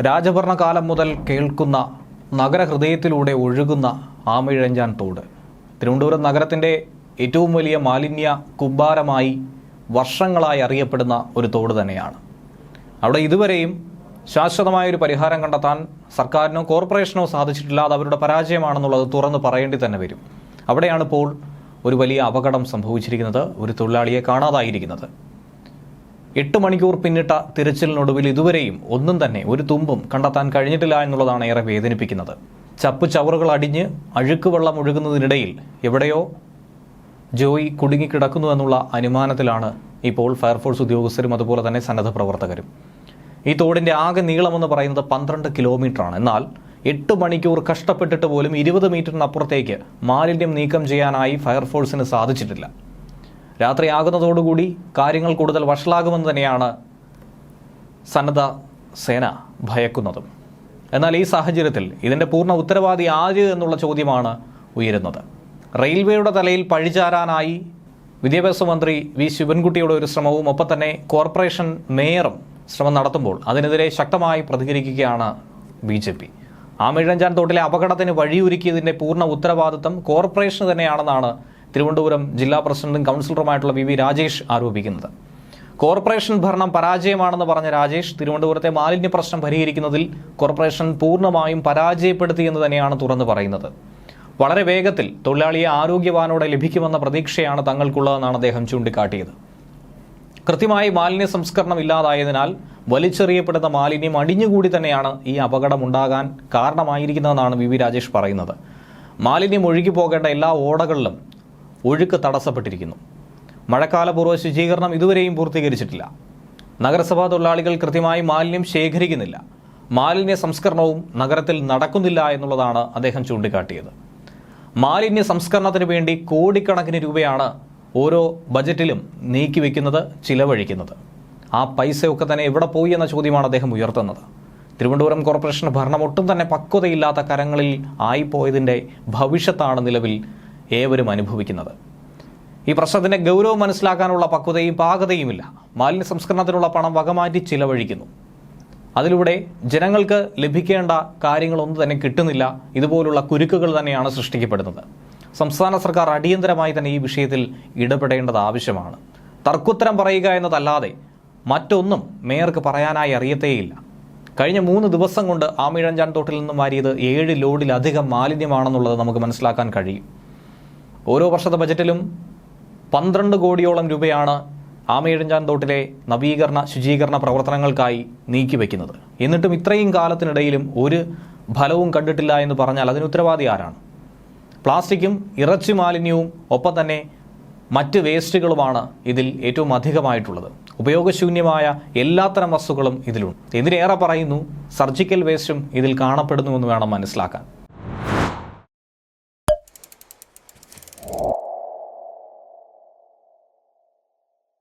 രാജഭരണകാലം മുതൽ കേൾക്കുന്ന നഗരഹൃദയത്തിലൂടെ ഒഴുകുന്ന ആമിഴഞ്ചാൻ തോട്. തിരുവനന്തപുരം നഗരത്തിന്റെ ഏറ്റവും വലിയ മാലിന്യ കുബ്ബാരമായി വർഷങ്ങളായി അറിയപ്പെടുന്ന ഒരു തോട് തന്നെയാണ്. അവിടെ ഇതുവരെയും ശാശ്വതമായ ഒരു പരിഹാരം കണ്ടെത്താൻ സർക്കാരിനോ കോർപ്പറേഷനോ സാധിച്ചിട്ടില്ല അത് അവരുടെ പരാജയമാണെന്നുള്ളത് തുറന്ന് പറയേണ്ടി തന്നെ വരും. അവിടെയാണ് ഇപ്പോൾ ഒരു വലിയ അപകടം സംഭവിച്ചിരിക്കുന്നത്. ഒരു തൊഴിലാളിയെ കാണാതായിരിക്കുന്നത്. എട്ട് മണിക്കൂർ പിന്നിട്ട തിരച്ചിലിനൊടുവിൽ ഇതുവരെയും ഒന്നും തന്നെ ഒരു തുമ്പും കണ്ടെത്താൻ കഴിഞ്ഞിട്ടില്ല എന്നുള്ളതാണ് ഏറെ വേദനിപ്പിക്കുന്നത്. ചപ്പു ചവറുകൾ അടിഞ്ഞ് അഴുക്ക് വെള്ളം ഒഴുകുന്നതിനിടയിൽ എവിടെയോ ജോയി കുടുങ്ങിക്കിടക്കുന്നു എന്നുള്ള അനുമാനത്തിലാണ് ഇപ്പോൾ ഫയർഫോഴ്സ് ഉദ്യോഗസ്ഥരും അതുപോലെ തന്നെ സന്നദ്ധ പ്രവർത്തകരും. ഈ തോടിന്റെ ആകെ നീളമെന്ന് പറയുന്നത് പന്ത്രണ്ട് കിലോമീറ്ററാണ്. എന്നാൽ എട്ട് മണിക്കൂർ കഷ്ടപ്പെട്ടിട്ട് പോലും ഇരുപത് മീറ്ററിനപ്പുറത്തേക്ക് മാലിന്യം നീക്കം ചെയ്യാനായി ഫയർഫോഴ്സിന് സാധിച്ചിട്ടില്ല. രാത്രിയാകുന്നതോടുകൂടി കാര്യങ്ങൾ കൂടുതൽ വഷളാകുമെന്ന് തന്നെയാണ് സന്നദ്ധ സേന ഭയക്കുന്നതും. എന്നാൽ ഈ സാഹചര്യത്തിൽ ഇതിന്റെ പൂർണ ഉത്തരവാദി ആര് എന്നുള്ള ചോദ്യമാണ് ഉയരുന്നത്. റെയിൽവേയുടെ തലയിൽ പഴിചാരാനായി വിദ്യാഭ്യാസ മന്ത്രി വി. ശിവൻകുട്ടിയുടെ ഒരു ശ്രമവും ഒപ്പം തന്നെ കോർപ്പറേഷൻ മേയറും ശ്രമം നടത്തുമ്പോൾ അതിനെതിരെ ശക്തമായി പ്രതികരിക്കുകയാണ് ബി ജെ പി. ആമിഴഞ്ചാൻ തോട്ടിലെ അപകടത്തിന് വഴിയൊരുക്കിയതിന്റെ പൂർണ ഉത്തരവാദിത്തം കോർപ്പറേഷന് തന്നെയാണെന്നാണ് തിരുവനന്തപുരം ജില്ലാ പ്രസിഡന്റും കൗൺസിലറുമായിട്ടുള്ള വി വി രാജേഷ് ആരോപിക്കുന്നത്. കോർപ്പറേഷൻ ഭരണം പരാജയമാണെന്ന് പറഞ്ഞ രാജേഷ് തിരുവനന്തപുരത്തെ മാലിന്യ പ്രശ്നം പരിഹരിക്കുന്നതിൽ കോർപ്പറേഷൻ പൂർണമായും പരാജയപ്പെടുത്തി എന്ന് തന്നെയാണ് തുറന്നു പറയുന്നത്. വളരെ വേഗത്തിൽ തൊഴിലാളിയെ ആരോഗ്യവാനോടെ ലഭിക്കുമെന്ന പ്രതീക്ഷയാണ് തങ്ങൾക്കുള്ളതെന്നാണ് അദ്ദേഹം ചൂണ്ടിക്കാട്ടിയത്. കൃത്യമായി മാലിന്യ സംസ്കരണം ഇല്ലാതായതിനാൽ വലിച്ചെറിയപ്പെടുന്ന മാലിന്യം അടിഞ്ഞുകൂടി തന്നെയാണ് ഈ അപകടം ഉണ്ടാകാൻ കാരണമായിരിക്കുന്നതെന്നാണ് വി വി രാജേഷ് പറയുന്നത്. മാലിന്യം ഒഴുകി പോകേണ്ട എല്ലാ ഓടകളിലും ഒഴുക്ക് തടസ്സപ്പെട്ടിരിക്കുന്നു. മഴക്കാലപൂർവ ശുചീകരണം ഇതുവരെയും പൂർത്തീകരിച്ചിട്ടില്ല. നഗരസഭാ തൊഴിലാളികൾ കൃത്യമായി മാലിന്യം ശേഖരിക്കുന്നില്ല. മാലിന്യ സംസ്കരണവും നഗരത്തിൽ നടക്കുന്നില്ല എന്നുള്ളതാണ് അദ്ദേഹം ചൂണ്ടിക്കാട്ടിയത്. മാലിന്യ സംസ്കരണത്തിന് വേണ്ടി കോടിക്കണക്കിന് രൂപയാണ് ഓരോ ബജറ്റിലും നീക്കിവെക്കുന്നത് ചിലവഴിക്കുന്നത്. ആ പൈസയൊക്കെ തന്നെ എവിടെ പോയി എന്ന ചോദ്യമാണ് അദ്ദേഹം ഉയർത്തുന്നത്. തിരുവനന്തപുരം കോർപ്പറേഷൻ ഭരണം ഒട്ടും തന്നെ പക്വതയില്ലാത്ത കരങ്ങളിൽ ആയിപ്പോയതിന്റെ ഭവിഷ്യത്താണ് നിലവിൽ ഏവരും അനുഭവിക്കുന്നത്. ഈ പ്രശ്നത്തിന്റെ ഗൗരവം മനസ്സിലാക്കാനുള്ള പക്വതയും പാകതയുമില്ല. മാലിന്യ സംസ്കരണത്തിനുള്ള പണം വകമാറ്റി ചിലവഴിക്കുന്നു. അതിലൂടെ ജനങ്ങൾക്ക് ലഭിക്കേണ്ട കാര്യങ്ങളൊന്നും തന്നെ കിട്ടുന്നില്ല. ഇതുപോലുള്ള കുരുക്കുകൾ തന്നെയാണ് സൃഷ്ടിക്കപ്പെടുന്നത്. സംസ്ഥാന സർക്കാർ അടിയന്തരമായി തന്നെ ഈ വിഷയത്തിൽ ഇടപെടേണ്ടത് ആവശ്യമാണ്. തർക്കുത്തരം പറയുക എന്നതല്ലാതെ മറ്റൊന്നും മേയർക്ക് പറയാനായി അറിയത്തേയില്ല. കഴിഞ്ഞ മൂന്ന് ദിവസം കൊണ്ട് ആമിഴഞ്ചാൻ തോട്ടിൽ നിന്നും വാരിയത് ഏഴ് ലോഡിലധികം മാലിന്യമാണെന്നുള്ളത് നമുക്ക് മനസ്സിലാക്കാൻ കഴിയും. ഓരോ വർഷത്തെ ബജറ്റിലും പന്ത്രണ്ട് കോടിയോളം രൂപയാണ് ആമയിഴഞ്ചാൻ തോട്ടിലെ നവീകരണ ശുചീകരണ പ്രവർത്തനങ്ങൾക്കായി നീക്കിവെക്കുന്നത്. എന്നിട്ടും ഇത്രയും കാലത്തിനിടയിലും ഒരു ഫലവും കണ്ടിട്ടില്ല എന്ന് പറഞ്ഞാൽ അതിന് ഉത്തരവാദി ആരാണ്? പ്ലാസ്റ്റിക്കും ഇറച്ചി മാലിന്യവും ഒപ്പം തന്നെ മറ്റ് വേസ്റ്റുകളുമാണ് ഇതിൽ ഏറ്റവും അധികമായിട്ടുള്ളത്. ഉപയോഗശൂന്യമായ എല്ലാത്തരം വസ്തുക്കളും ഇതിലുണ്ട്. ഇതിലേറെ പറയുന്നു സർജിക്കൽ വേസ്റ്റും ഇതിൽ കാണപ്പെടുന്നുവെന്ന് വേണം മനസ്സിലാക്കാൻ.